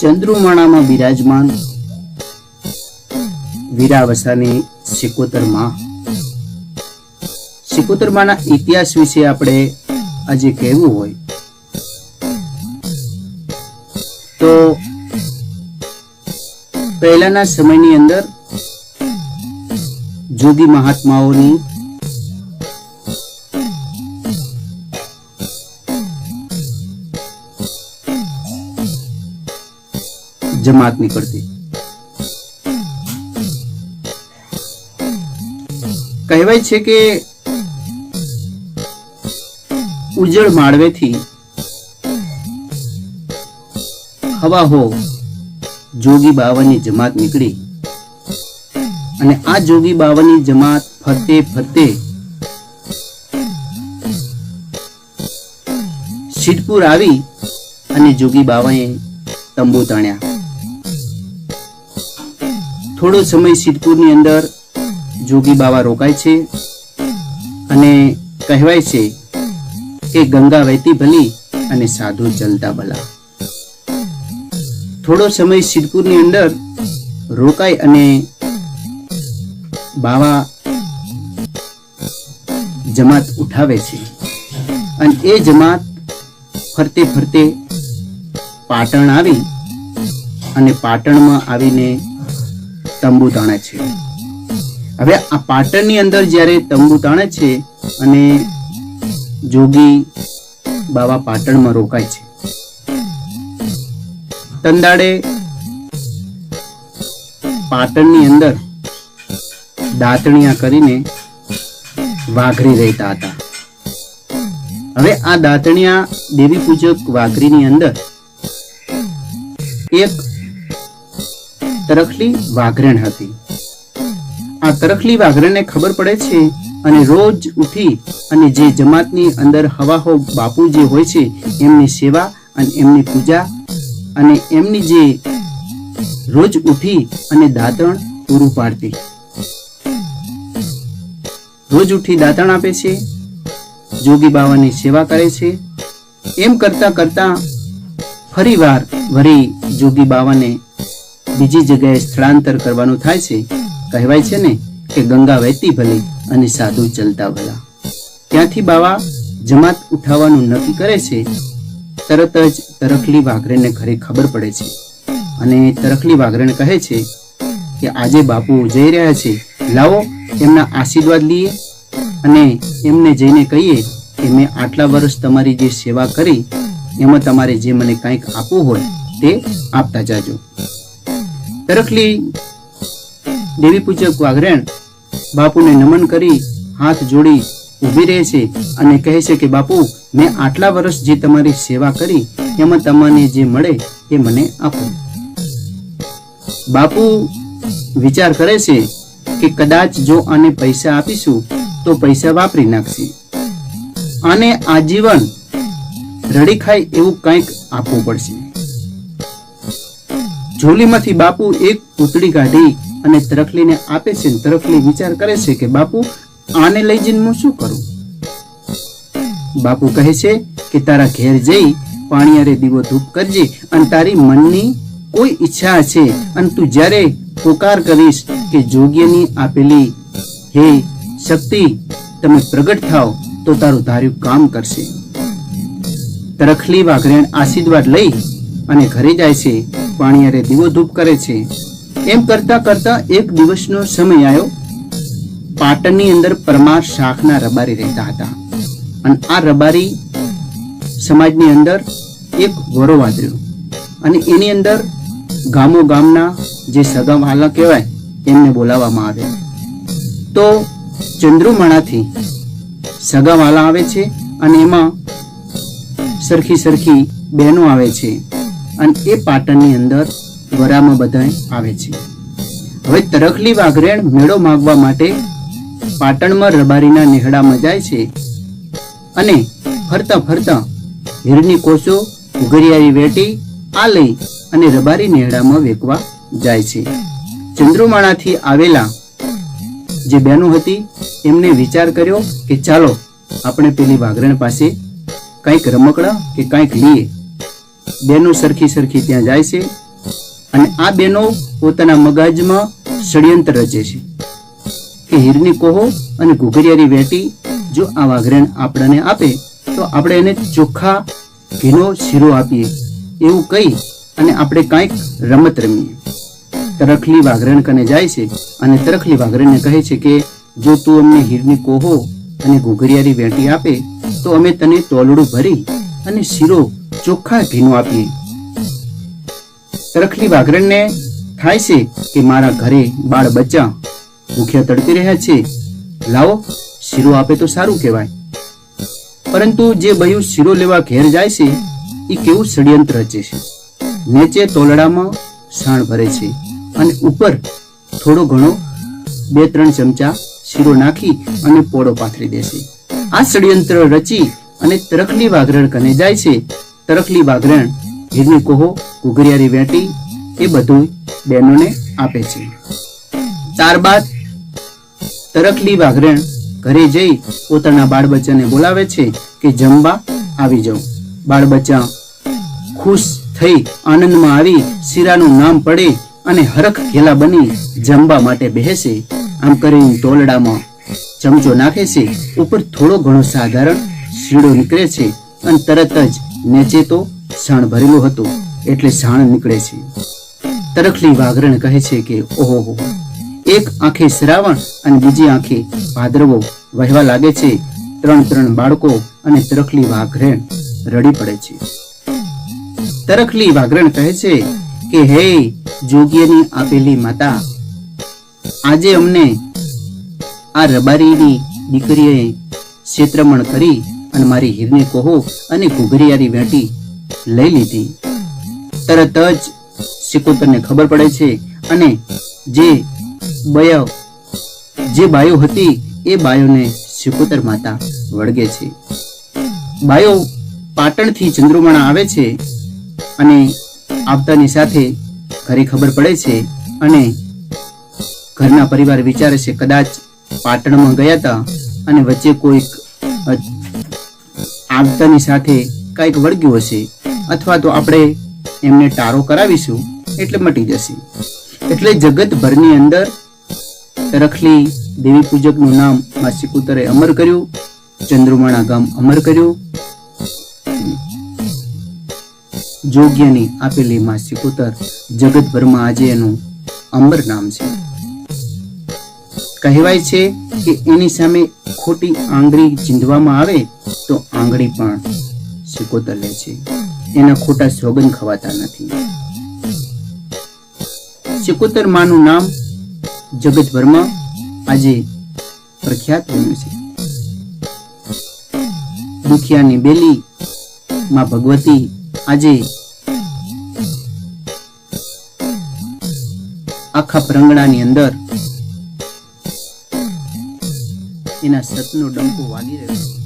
ચંદ્રુમાણામાં બિરાજમાન વીરાવસાની સિકોતરમાં. ઇતિહાસ વિશે આપણે આજે કહેવું હોય. તો પહેલાના સમયની અંદર જોગી મહાત્માઓની જમાત નીકળતી. કહેવાય છે કે ઉજળ માળવેથી હવા હો, જોગી બાવાની જમાત નીકળી. અને આ જોગી બાવાની જમાત ફરતે ફરતે સિદ્ધપુર આવી અને જોગી બાવાએ તંબુ તાણ્યા. થોડો સમય સિદ્ધપુરની અંદર જોગી બાવા રોકાય છે અને કહેવાય છે કે ગંગા વહેતી ભલી અને સાધુ ચલતા ભલા. થોડો સમય સિદ્ધપુરની અંદર રોકાય અને બાવા જમાત ઉઠાવે છે. અને એ જમાત ફરતે ફરતે પાટણ આવી અને પાટણમાં આવીને તંબુ તાણે છે. હવે આ પાટણની અંદર જ્યારે તંબુ તાણે છે અને જોગી બાવા પાટણમાં રોકાય છે. તંદાડે પાટણની અંદર દાંતણિયા કરીને વાઘરી રહેતા હતા. હવે આ દાંતણિયા દેવી પૂજક વાઘરીની અંદર એક તરખલી વાઘરણ હતી. આ તરખલી વાઘરણને ખબર પડે છે અને રોજ ઉઠી અને જે જમાતની અંદર હવાહો બાપુ જે હોય છે, એમની સેવા અને એમની પૂજા અને એમની જે રોજ ઉઠી અને દાંતણ પૂરું પાડતી. રોજ ઉઠી દાંતણ આપે છે, જોગી બાવાની સેવા કરે છે. એમ કરતા કરતા ફરીવાર વરી જોગી બાવાને બીજી જગ્યાએ સ્થળાંતર કરવાનું થાય છે, કહેવાય છે ને કે ગંગા વહેતી ભલી અને સાધુ ચલતા ભલા. ત્યાંથી બાવા જમાત ઉઠાવવાનું નક્કી કરે છે, તરત જ તરખલી વાઘરેને ઘરે ખબર પડે છે. અને તરખલી વાઘરેને કહે છે કે આજે બાપુ જઈ રહ્યા છે, લાવો એમના આશીર્વાદ લઈએ અને એમને જઈને કહીએ કે મેં આટલા વર્ષ તમારી જે સેવા કરી, એમાં તમારે જે મને કંઈક આપવું હોય તે આપતા જાજો. તરખલી દેવી પૂજક વાઘરેણ બાપુને નમન કરી હાથ જોડી ઊભી રહે છે અને કહે છે કે, બાપુ, મેં આટલા વર્ષ જે તમારી સેવા કરી, એમાં તમને જે મળે એ મને આપો. બાપુ વિચાર કરે છે કે, કદાચ જો આને પૈસા આપીશું, તો પૈસા વાપરી નાખશે. આને આજીવન રડી ખાય એવું કંઈક આપવું પડશે. ઝોલીમાંથી બાપુ એક પૂતળી કાઢી અને તરખલીને આપે છે અને તરખલી વિચાર કરે છે કે બાપુ, આને લઈ જઈને હું શું કરું? બાપુ કહે છે કે તારા ઘેર જઈ પાણીયારે દીવો ધૂપ કરજે અને તારી મનની કોઈ ઈચ્છા છે અને તું જ્યારે પોકાર કરીશ કે જોગ્યની આપેલી, હે શક્તિ, તમે પ્રગટ થાવ તો તારું ધાર્યું કામ કરશે. તરખલી વાઘરેણ આશીર્વાદ લઈ અને ઘરે જાય છે પાણીયારે દીવો ધૂપ કરે છે. એમ કરતા કરતા એક દિવસનો સમય આવ્યો. પાટણની અંદર પરમાર શાખના રબારી રહેતા હતા. અને આ રબારી સમાજની અંદર એક વરો વાદળ્યો. અને એની અંદર ગામો ગામના જે સગા વાલા કહેવાય, એમને બોલાવવામાં આવે તો ચંદ્રુમાણાથી સગા વાલા આવે છે અને એમાં સરખી સરખી બહેનો આવે છે. અને એ પાટણની અંદર વરામાં બધાએ આવે છે. હવે તરખલી વાઘરેણ મેળો માગવા માટે પાટણમાં રબારીના નેહડામાં જાય છે અને ફરતા ફરતા હીરની કોસો ઉઘરિયારી વેટી આ લઈ અને રબારી નેહડામાં વેકવા જાય છે. ચંદ્રુમાણાથી આવેલા જે બહેનો હતી એમને વિચાર કર્યો કે ચાલો આપણે પેલી વાઘરણ પાસે કંઈક રમકડા કે કંઈક લઈએ. બેનો સરખી સરખી ત્યાં જાય છે અને આ બેનો પોતાના મગજમાં ષડયંત્ર રચે છે. કે હીરની કોહો અને ઘુઘરિયારી વેટી જો આ વાઘરેણ આપણને આપે, તો આપણે એને ચોખ્ખા ઘીનો શીરો આપીએ, એવું કહી અને આપણે કાંઈક રમત રમીએ. તરખલી વાઘરણ કને જાય છે અને તરખલી વાઘરણને કહે છે કે, જો તું અમને હીરની કોહો અને ઘુઘરિયારી વેટી આપે, તો અમે તને તોલડું ભરી અને શીરો ચોખ્ખા ઘીનો આપીએ સરખલી વાઘરણને થાય છે કે મારા ઘરે બાળ બચ્ચા ભૂખ્યા તડપી રહ્યા છે? લાવો, શીરો આપે તો સારું કહેવાય. પરંતુ જે બયું શીરો લેવા ઘેર જાય છે, એ કેવું ષડયંત્ર રચે છે? નીચે તોલડામાં સાણ ભરે છે અને ઉપર થોડો ઘણો બે ત્રણ ચમચા શીરો નાખી અને પોળો પાથરી દેશે આ ષડયંત્ર રચી અને તરખલી વાઘરણ કને જાય છે તરખલી વાઘરણ હીરની કોહો ઘુઘરિયારી વેટી, એ બધું બહેનોને આપે છે. ત્યારબાદ તરખલી વાઘરણ ઘરે જઈ પોતાના બાળ બચ્ચાને બોલાવે છે કે, જમવા આવી જાઓ બાળ બચ્ચા ખુશ થઈ આનંદમાં આવી શીરાનું નામ પડે અને હરખ ઘેલા બની જમવા માટે બેસે. આમ કરીને તોલડામાં ચમચો નાખે છે. ઉપર થોડો ઘણો સાધારણ શીડો નીકળે છે અને તરત જ નીચે તો સાણ ભરેલું હતું, એટલે સાણ નીકળે છે. તરખલી વાઘરણ કહે છે કે ઓહો એક આંખે શ્રાવણ અને બીજી આંખે ભાદરવો વહેવા લાગે છે. ત્રણ ત્રણ બાળકો અને તરખલી વાઘરણ રડી પડે છે. તરખલી વાઘરણ કહે છે કે, હે જોગીયની આપેલી માતા, આજે અમને આ રબારીની દીકરીએ ક્ષેત્રમણ કરી અને મારી હીરને કહો અને ઘુઘરિયારી વેટી લઈ લીધી. તરત જ સિકોતરને ખબર પડે છે અને જે બયો, જે બાયો હતી એ બાયોને સિકોતર માતા વળગે છે. બાયો પાટણથી ચંદ્રમણા આવે છે અને આવતાની સાથે ઘરે ખબર પડે છે અને ઘરના પરિવાર વિચારે છે, કદાચ પાટણમાં ગયા હતા અને વચ્ચે કોઈક આવતાની સાથે કંઈક વળગ્યું હશે અથવા તો આપણે એમને ટારો કરાવીશું એટલે મટી જશે. એટલે જગતભરની અંદર રખલી દેવી પૂજકનું નામમાં સિકુતરે અમર કર્યું ચંદ્રમાણા ગામ અમર કર્યું. જોગ્યની આપેલી માં સિકુતર જગતભરમાં આજે એનું અમર નામ છે. કહેવાય છે કે એની સામે ખોટી આંગળી ચીંધવામાં આવે તો આંગળી પણ સિકોતર લે છે. એના ખોટા સોગન ખવાતા નથી. સિકોતર માનું નામ જગતભરમાં આજે પ્રખ્યાત બન્યું છે. દુખિયાની બેલી માં ભગવતી આજે આખા પ્રંગણાની અંદર એના સતનો ડંકો વાગી રહ્યો